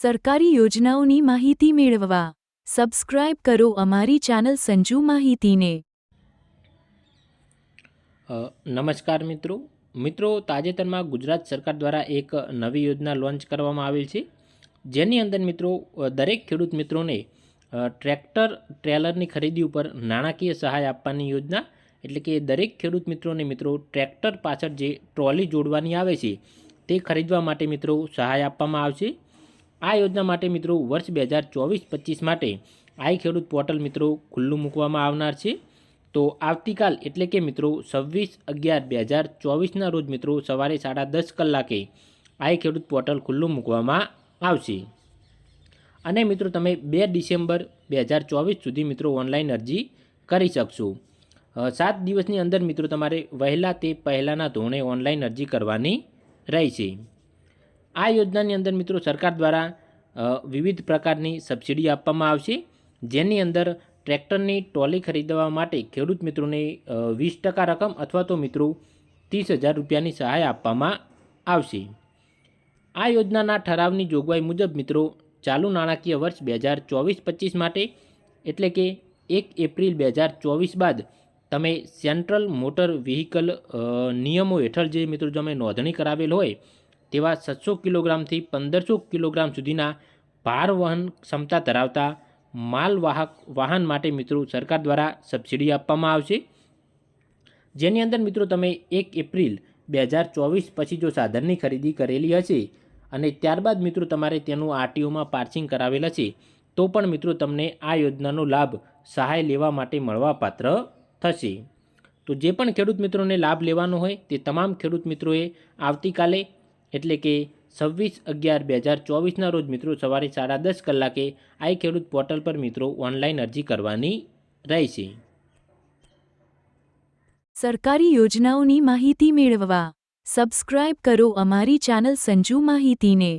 સરકારી યોજનાઓની માહિતી મેળવવા. સબસ્ક્રાઇબ કરો અમારી ચેનલ સંજુ માહિતીને. નમસ્કાર મિત્રો. મિત્રો, તાજેતરમાં ગુજરાત સરકાર દ્વારા એક નવી યોજના લોન્ચ કરવામાં આવેલ છે. જેની અંદર મિત્રો દરેક ખેડૂત મિત્રોને ટ્રેક્ટર, ટ્રેલરની ખરીદી ઉપર નાણાકીય સહાય આપવાની યોજના, એટલે કે દરેક ખેડૂત મિત્રોને મિત્રો, ટ્રેક્ટર પાછળ જે ટ્રોલી જોડવાની આવે છે, તે ખરીદવા માટે મિત્રો સહાય આપવામાં આવશે. આ યોજના માટે મિત્રો વર્ષ બે હજાર ચોવીસ પચીસ માટે આઈ ખેડૂત પોર્ટલ મિત્રો ખુલ્લું મૂકવામાં આવનાર છે. તો આવતીકાલ એટલે કે મિત્રો છવ્વીસ અગિયાર બે હજાર ચોવીસના રોજ મિત્રો સવારે સાડા દસ કલાકે આઈ ખેડૂત પોર્ટલ ખુલ્લું મૂકવામાં આવશે. અને મિત્રો તમે બે ડિસેમ્બર બે હજાર ચોવીસ સુધી મિત્રો ઓનલાઈન અરજી કરી શકશો. સાત દિવસની અંદર મિત્રો તમારે વહેલા તે પહેલાંના ધોરણે ઓનલાઈન અરજી કરવાની રહેશે. આ યોજનાની અંદર મિત્રો સરકાર દ્વારા વિવિધ પ્રકારની સબસિડી આપવામાં આવશે, જેની અંદર ટ્રેક્ટરની ટ્રોલી ખરીદવા માટે ખેડૂત મિત્રોને વીસ ટકા રકમ અથવા તો મિત્રો ત્રીસ હજાર રૂપિયાની સહાય આપવામાં આવશે. આ યોજનાના ઠરાવની જોગવાઈ મુજબ મિત્રો ચાલુ નાણાકીય વર્ષ બે હજાર ચોવીસ પચીસ માટે, એટલે કે એક એપ્રિલ બે હજાર ચોવીસ બાદ તમે સેન્ટ્રલ મોટર વ્હીકલ નિયમો હેઠળ જે મિત્રો તમે નોંધણી કરાવેલ હોય તેવા સાતસો કિલોગ્રામથી પંદરસો કિલોગ્રામ સુધીના ભાર વહન ક્ષમતા ધરાવતા માલવાહક વાહન માટે મિત્રો સરકાર દ્વારા સબસિડી આપવામાં આવશે. જેની અંદર મિત્રો તમે એક એપ્રિલ બે હજાર ચોવીસ પછી જો સાધનની ખરીદી કરેલી હશે અને ત્યારબાદ મિત્રો તમારે તેનું આરટીઓમાં પાર્સિંગ કરાવેલ હશે, તો પણ મિત્રો તમને આ યોજનાનો લાભ સહાય લેવા માટે મળવાપાત્ર થશે. તો જે પણ ખેડૂત મિત્રોને લાભ લેવાનો હોય તે તમામ ખેડૂત મિત્રોએ આવતીકાલે એટલે કે છવ્વીસ અગિયાર બે હજાર ચોવીસના રોજ મિત્રો સવારે સાડા દસ કલાકે આઈ ખેડૂત પોર્ટલ પર મિત્રો ઓનલાઈન અરજી કરવાની રહેશે. સરકારી યોજનાઓની માહિતી મેળવવા સબસ્ક્રાઇબ કરો અમારી ચેનલ સંજુ માહિતીને.